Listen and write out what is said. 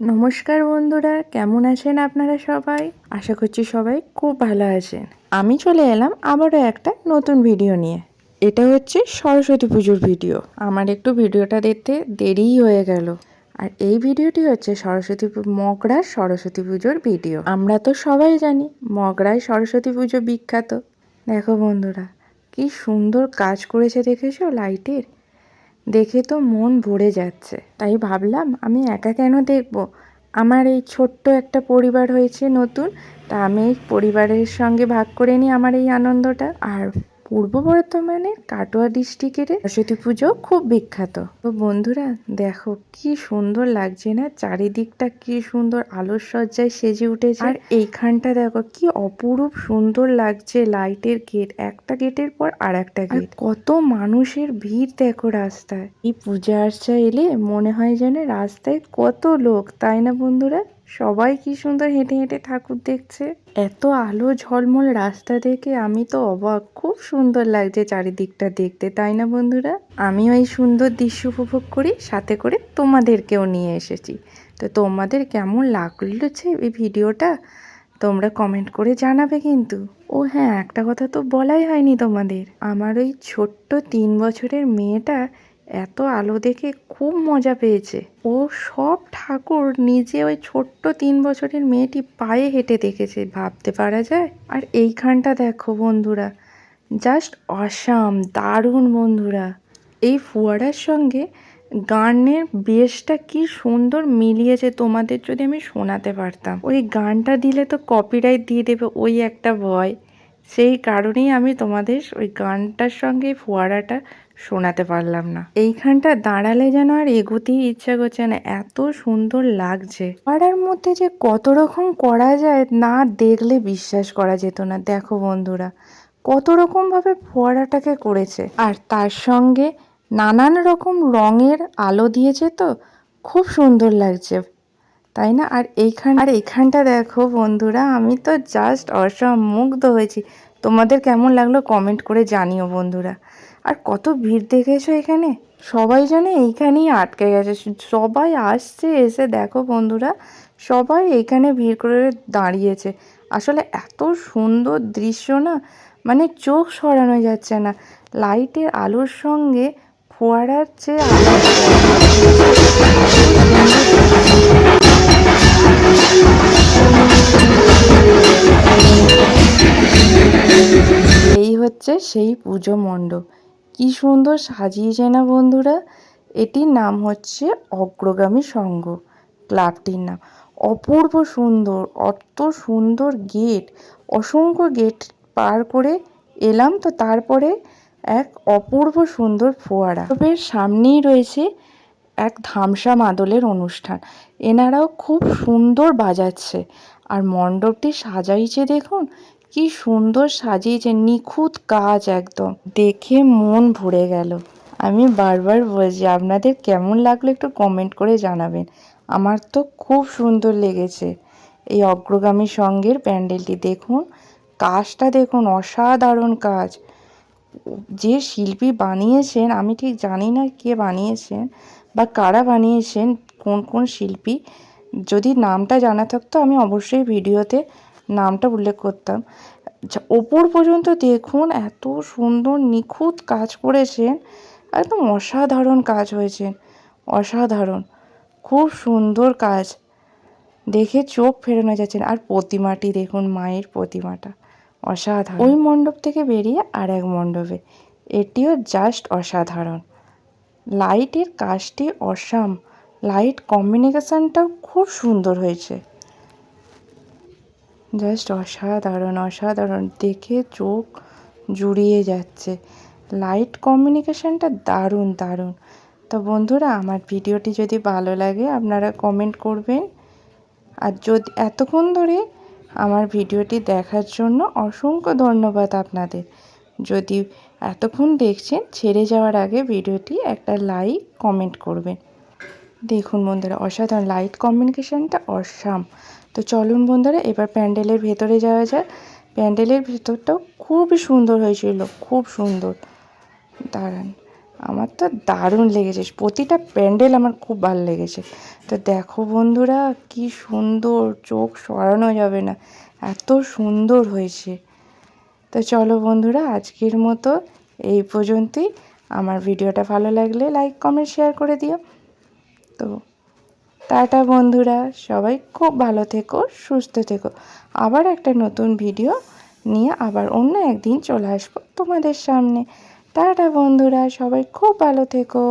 নমস্কার বন্ধুরা, কেমন আছেন আপনারা সবাই? আশা করছি সবাই খুব ভালো আছেন। আমি চলে এলাম আবারও একটা নতুন ভিডিও নিয়ে। এটা হচ্ছে সরস্বতী পুজোর ভিডিও। আমার একটু ভিডিওটা দেখতে দেরিই হয়ে গেল। আর এই ভিডিওটি হচ্ছে সরস্বতী মগরার সরস্বতী পুজোর ভিডিও। আমরা তো সবাই জানি, মগরায় সরস্বতী পুজো বিখ্যাত। দেখো বন্ধুরা, কি সুন্দর কাজ করেছে, দেখেছ? লাইটের। দেখে তো মন ভরে যাচ্ছে। তাই ভাবলাম, আমি একা কেন দেখব? আমার এই ছোট্ট একটা পরিবার হয়েছে নতুন, তা আমি এই পরিবারের সঙ্গে ভাগ করে নিই আমার এই আনন্দটা। আর পূর্ব বর্ধমানে কাটোয়া ডিস্ট্রিক্টের সরস্বতী পুজো খুব বিখ্যাত। তো বন্ধুরা দেখো কি সুন্দর লাগছে না? চারিদিকটা কি সুন্দর আলোর সজ্জায় সেজে উঠেছে। আর এইখানটা দেখো কি অপরূপ সুন্দর লাগছে লাইটের গেট একটা গেটের পর আর একটা গেট। কত মানুষের ভিড় দেখো রাস্তায়। এই পূজা আর্চা এলে মনে হয় যেন রাস্তায় কত লোক তাই না বন্ধুরা? সবাই কি সুন্দর হেঁটে হেঁটে ঠাকুর দেখছে? এত আলো ঝলমল রাস্তা দেখে আমি তো অবাক। খুব সুন্দর লাগছে চারিদিকটা দেখতে, তাই না বন্ধুরা? আমিও এই সুন্দর দৃশ্য উপভোগ করি, সাথে করে তোমাদেরকেও নিয়ে এসেছি। তো তোমাদের কেমন লাগল এই ভিডিওটা? তোমরা কমেন্ট করে জানাবে কিন্তু। ও হ্যাঁ একটা কথা তো বলাই হয়নি তোমাদের। আমার ওই ছোট্ট তিন বছরের মেয়েটা এত আলো দেখে খুব মজা পেয়েছে। ও সব ঠাকুর নিজে ওই ছোট্ট তিন বছরের মেয়েটি পায়ে হেঁটে দেখেছে, ভাবতে পারা যায়? আর এইখানটা দেখো বন্ধুরা জাস্ট অসাম, দারুণ বন্ধুরা। এই ফোয়ারার সঙ্গে গানের বেশটা কি সুন্দর মিলিয়েছে তোমাদের যদি আমি শোনাতে পারতাম। ওই গানটা দিলে তো কপিরাইট দিয়ে দেবে ওই একটা ভয় সেই কারণেই আমি তোমাদের ওই গানটার সঙ্গে ফোয়ারাটা শোনাতে পারলাম না। এইখানটা দাঁড়ালে যেন আর এগোতেই ইচ্ছা করছে না, এত সুন্দর লাগছে। ফোয়ারার মধ্যে যে কত রকম করা যায় না দেখলে বিশ্বাস করা যেত না। দেখো বন্ধুরা, কত রকমভাবে ফোয়ারাটাকে করেছে। আর তার সঙ্গে নানান রকম রঙের আলো দিয়েছে তো, খুব সুন্দর লাগছে। তাই না? আর এইখান আর এইখানটা দেখো বন্ধুরা, আমি তো জাস্ট অসম মুগ্ধ হয়েছি। তোমাদের কেমন লাগল কমেন্ট করে জানিও বন্ধুরা। আর কত ভিড় দেখেছ এখানে? সবাই জানে এইখানেই আটকে গেছে। সবাই আসছে, এসে দেখো বন্ধুরা, সবাই এইখানে ভিড় করে দাঁড়িয়েছে। আসলে এত সুন্দর দৃশ্য না মানে চোখ সরানো যাচ্ছে না। লাইটের আলোর সঙ্গে ফোয়ারার যে আলো সেই পুজো মণ্ডপ। কি সুন্দর সাজিয়েছে না বন্ধুরা? এটির নাম হচ্ছে অগ্রগামী সংঘ ক্লাবটির নাম। অপূর্ব সুন্দর অত সুন্দর গেট, অসংখ্য গেট পার করে এলাম তো তারপরে এক অপূর্ব সুন্দর ফোয়ারা। মণ্ডপের সামনেই রয়েছে এক ধামসা মাদলের অনুষ্ঠান। এনারাও খুব সুন্দর বাজাচ্ছে। আর মণ্ডপটি সাজাইছে দেখুন কি সুন্দর সাজিয়েছে, নিখুঁত কাজ একদম। দেখে মন ভরে গেল। আমি বারবার বলছি, আপনাদের কেমন লাগল একটু কমেন্ট করে জানাবেন। আমার তো খুব সুন্দর লেগেছে এই অগ্রগামী সঙ্গের প্যান্ডেলটি। দেখুন, কাজটা দেখুন, অসাধারণ কাজ। যে শিল্পী বানিয়েছেন, আমি ঠিক জানি না কে বানিয়েছেন বা কারা বানিয়েছেন, কোন কোন শিল্পী। যদি নামটা জানা থাকতো, আমি অবশ্যই ভিডিওতে নামটা উল্লেখ করতাম। ওপর পর্যন্ত দেখুন এত সুন্দর নিখুঁত কাজ করেছেন, একদম অসাধারণ কাজ হয়েছে অসাধারণ, খুব সুন্দর কাজ। দেখে চোখ ফেরানো যাচ্ছেন আর প্রতিমাটি দেখুন, মায়ের প্রতিমাটা, অসাধারণ। ওই মণ্ডপ থেকে বেরিয়ে আর এক মণ্ডপে, এটিও জাস্ট অসাধারণ। লাইটের কাজটি অসাম, লাইট কম্বিনেশনটাও খুব সুন্দর হয়েছে। জাস্ট অসাধারণ অসাধারণ। দেখে চোখ জুড়িয়ে যাচ্ছে। লাইট কমিউনিকেশনটা দারুণ দারুণ। তো বন্ধুরা, আমার ভিডিওটি যদি ভালো লাগে, আপনারা কমেন্ট করবেন। আর যদি এতক্ষণ ধরে আমার ভিডিওটি দেখার জন্য অসংখ্য ধন্যবাদ আপনাদের। যদি এতক্ষণ দেখছেন, ছেড়ে যাওয়ার আগে ভিডিওটি একটা লাইক কমেন্ট করবেন। দেখুন বন্ধুরা, অসাধারণ। লাইট কমিউনিকেশানটা অসাম। তো চলুন বন্ধুরা, এবার প্যান্ডেলের ভেতরে যাওয়া যাক। প্যান্ডেলের ভেতরটাও খুবই সুন্দর হয়েছিল, খুব সুন্দর। দাঁড়ান, আমার তো দারুণ লেগেছে, প্রতিটা প্যান্ডেল আমার খুব ভালো লেগেছে। তো দেখো বন্ধুরা, কি সুন্দর, চোখ সরানো যাবে না, এত সুন্দর হয়েছে। তো চলো বন্ধুরা, আজকের মতো এই পর্যন্তই। আমার ভিডিওটা ভালো লাগলে লাইক কমেন্ট শেয়ার করে দিও। তো টাটা বন্ধুরা, সবাই খুব ভালো থেকো, সুস্থ থেকো। আবার একটা নতুন ভিডিও নিয়ে আবার অন্য একদিন চলে আসব তোমাদের সামনে। টাটা বন্ধুরা, সবাই খুব ভালো থেকো।